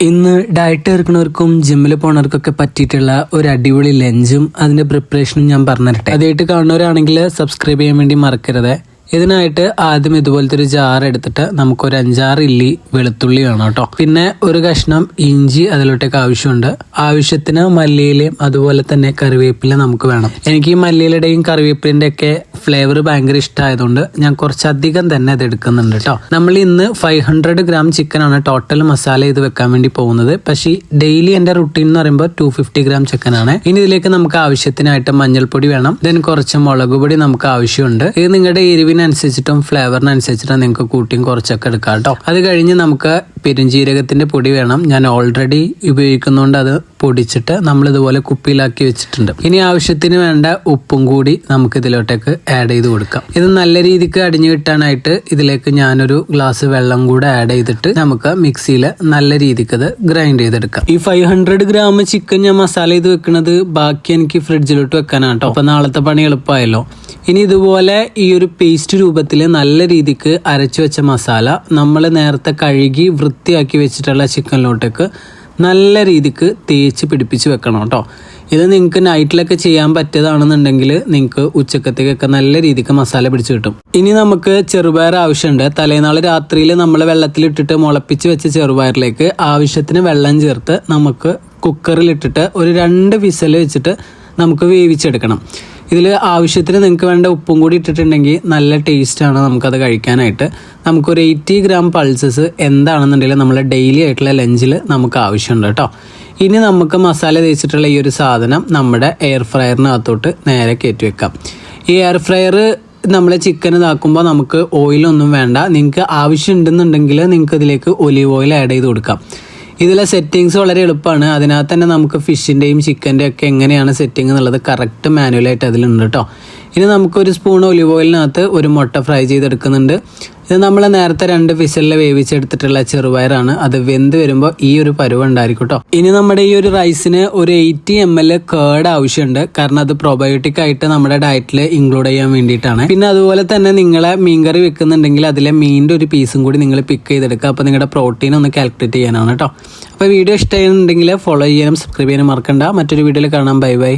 ഇന്ന് ഡയറ്റ് എടുക്കുന്നവർക്കും ജിമ്മിൽ പോണവർക്കൊക്കെ പറ്റിയിട്ടുള്ള ഒരു അടിപൊളി ലഞ്ചും അതിന്റെ പ്രിപ്പറേഷനും ഞാൻ പറഞ്ഞു തരട്ടെ അതായിട്ട് കാണുന്നവരാണെങ്കിൽ സബ്സ്ക്രൈബ് ചെയ്യാൻ വേണ്ടി മറക്കരുത്. ഇതിനായിട്ട് ആദ്യം ഇതുപോലത്തെ ഒരു ജാർ എടുത്തിട്ട് നമുക്ക് ഒരു അഞ്ചാറ് ഇല്ലി വെളുത്തുള്ളി വേണം കേട്ടോ. പിന്നെ ഒരു കഷ്ണം ഇഞ്ചി അതിലോട്ടേക്ക് ആവശ്യമുണ്ട്. ആവശ്യത്തിന് മല്ലിയിലയും അതുപോലെ തന്നെ കറിവേപ്പില നമുക്ക് വേണം. എനിക്ക് ഈ മല്ലിയിലയുടെയും കറിവേപ്പിലിന്റെ ഒക്കെ ഫ്ലേവർ ഭയങ്കര ഇഷ്ടമായതുകൊണ്ട് ഞാൻ കുറച്ചധികം തന്നെ അത് എടുക്കുന്നുണ്ട് കേട്ടോ. നമ്മൾ ഇന്ന് ഫൈവ് ഹൺഡ്രഡ് ഗ്രാം ചിക്കനാണ് ടോട്ടൽ മസാല ഇത് വെക്കാൻ വേണ്ടി പോകുന്നത്. പക്ഷേ ഡെയിലി എന്റെ റുട്ടീൻ എന്ന് പറയുമ്പോൾ ടു ഫിഫ്റ്റി ഗ്രാം ചിക്കനാണ് ഇനി ഇതിലേക്ക് നമുക്ക് ആവശ്യത്തിനായിട്ട് മഞ്ഞൾപ്പൊടി വേണം. ദെൻ കുറച്ച് മുളക് പൊടി നമുക്ക് ആവശ്യമുണ്ട്. ഇത് നിങ്ങളുടെ എരിവിനനുസരിച്ചിട്ടും ഫ്ലേവറിനനുസരിച്ചിട്ടും നിങ്ങൾക്ക് കൂട്ടിയും കുറച്ചൊക്കെ എടുക്കാം കേട്ടോ. അത് കഴിഞ്ഞ് നമുക്ക് പെരുംജീരകത്തിന്റെ പൊടി വേണം. ഞാൻ ഓൾറെഡി ഉപയോഗിക്കുന്നതുകൊണ്ട് അത് പൊടിച്ചിട്ട് നമ്മൾ ഇതുപോലെ കുപ്പിയിലാക്കി വെച്ചിട്ടുണ്ട്. ഇനി ആവശ്യത്തിന് വേണ്ട ഉപ്പും കൂടി നമുക്ക് ഇതിലോട്ടേക്ക് ആഡ് ചെയ്ത് കൊടുക്കാം. ഇത് നല്ല രീതിക്ക് അടിഞ്ഞു കിട്ടാനായിട്ട് ഇതിലേക്ക് ഞാനൊരു ഗ്ലാസ് വെള്ളം കൂടെ ആഡ് ചെയ്തിട്ട് നമുക്ക് മിക്സിയിൽ നല്ല രീതിക്ക് അത് ഗ്രൈൻഡ് ചെയ്തെടുക്കാം. ഈ ഫൈവ് ഹൺഡ്രഡ് ഗ്രാം ചിക്കൻ ഞാൻ മസാല ചെയ്ത് വെക്കുന്നത് ബാക്കി എനിക്ക് ഫ്രിഡ്ജിലോട്ട് വെക്കാനാണ് കേട്ടോ അപ്പം നാളത്തെ പണി എളുപ്പമായല്ലോ. ഇനി ഇതുപോലെ ഈ ഒരു പേസ്റ്റ് രൂപത്തിൽ നല്ല രീതിക്ക് അരച്ചു വെച്ച മസാല നമ്മൾ നേരത്തെ കഴുകി വൃത്തിയാക്കി വെച്ചിട്ടുള്ള ചിക്കനിലോട്ടേക്ക് നല്ല രീതിക്ക് തേച്ച് പിടിപ്പിച്ച് വെക്കണം കേട്ടോ. ഇത് നിങ്ങൾക്ക് നൈറ്റിലൊക്കെ ചെയ്യാൻ പറ്റിയതാണെന്നുണ്ടെങ്കിൽ നിങ്ങൾക്ക് ഉച്ചക്കത്തേക്കൊക്കെ നല്ല രീതിക്ക് മസാല പിടിച്ച് കിട്ടും. ഇനി നമുക്ക് ചെറുപയർ ആവശ്യമുണ്ട്. തലേനാൾ രാത്രിയിൽ നമ്മൾ വെള്ളത്തിലിട്ടിട്ട് മുളപ്പിച്ച് വെച്ച ചെറുപയറിലേക്ക് ആവശ്യത്തിന് വെള്ളം ചേർത്ത് നമുക്ക് കുക്കറിലിട്ടിട്ട് ഒരു രണ്ട് വിസൽ വെച്ചിട്ട് നമുക്ക് വേവിച്ചെടുക്കണം. ഇതിൽ ആവശ്യത്തിന് നിങ്ങൾക്ക് വേണ്ട ഉപ്പും കൂടി ഇട്ടിട്ടുണ്ടെങ്കിൽ നല്ല ടേസ്റ്റാണ് നമുക്കത് കഴിക്കാനായിട്ട്. നമുക്കൊരു എയ്റ്റി ഗ്രാം പൾസസ് എന്താണെന്നുണ്ടെങ്കിൽ നമ്മൾ ഡെയിലി ആയിട്ടുള്ള ലഞ്ചിൽ നമുക്ക് ആവശ്യമുണ്ട് കേട്ടോ. ഇനി നമുക്ക് മസാല തേച്ചിട്ടുള്ള ഈ ഒരു സാധനം നമ്മുടെ എയർ ഫ്രയറിനകത്തോട്ട് നേരെ കയറ്റി വെക്കാം. ഈ എയർ ഫ്രയർ നമ്മൾ ചിക്കൻ ഇതാക്കുമ്പോൾ നമുക്ക് ഓയിലൊന്നും വേണ്ട. നിങ്ങൾക്ക് ആവശ്യമുണ്ടെന്നുണ്ടെങ്കിൽ നിങ്ങൾക്ക് ഇതിലേക്ക് ഒലീവ് ഓയിൽ ആഡ് ചെയ്ത് കൊടുക്കാം. ഇതിലെ സെറ്റിങ്സ് വളരെ എളുപ്പമാണ്. അതിനകത്ത് തന്നെ നമുക്ക് ഫിഷിന്റെയും ചിക്കന്റെയും ഒക്കെ എങ്ങനെയാണ് സെറ്റിംഗ് എന്നുള്ളത് കറക്റ്റ് മാനുവലായിട്ട് അതിലുണ്ട് കേട്ടോ ഇനി നമുക്കൊരു സ്പൂൺ ഒലിവ് ഓയിലിനകത്ത് ഒരു മുട്ട ഫ്രൈ ചെയ്തെടുക്കുന്നുണ്ട്. ഇത് നമ്മൾ നേരത്തെ രണ്ട് വിസലിൽ വേവിച്ചെടുത്തിട്ടുള്ള ചെറുപയറാണ്. അത് വെന്ത് വരുമ്പോൾ ഈ ഒരു പരുവ ഉണ്ടായിരിക്കും കേട്ടോ ഇനി നമ്മുടെ ഈ ഒരു റൈസിന് ഒരു എയ്റ്റി എം എൽ കേർഡ് ആവശ്യമുണ്ട്. കാരണം അത് പ്രൊബയോട്ടിക് ആയിട്ട് നമ്മുടെ ഡയറ്റിൽ ഇൻക്ലൂഡ് ചെയ്യാൻ വേണ്ടിയിട്ടാണ്. പിന്നെ അതുപോലെ തന്നെ നിങ്ങളെ മീൻകറി വെക്കുന്നുണ്ടെങ്കിൽ അതിലെ മീനിന്റെ ഒരു പീസും കൂടി നിങ്ങൾ പിക്ക് ചെയ്തെടുക്കുക. അപ്പോൾ നിങ്ങളുടെ പ്രോട്ടീൻ ഒന്ന് കാൽക്കുലേറ്റ് ചെയ്യാനാണ് കേട്ടോ അപ്പോൾ വീഡിയോ ഇഷ്ടമായിട്ടുണ്ടെങ്കിൽ ഫോളോ ചെയ്യാനും സബ്സ്ക്രൈബ് ചെയ്യാനും മറക്കണ്ട. മറ്റൊരു വീഡിയോയിൽ കാണാം. Bye bye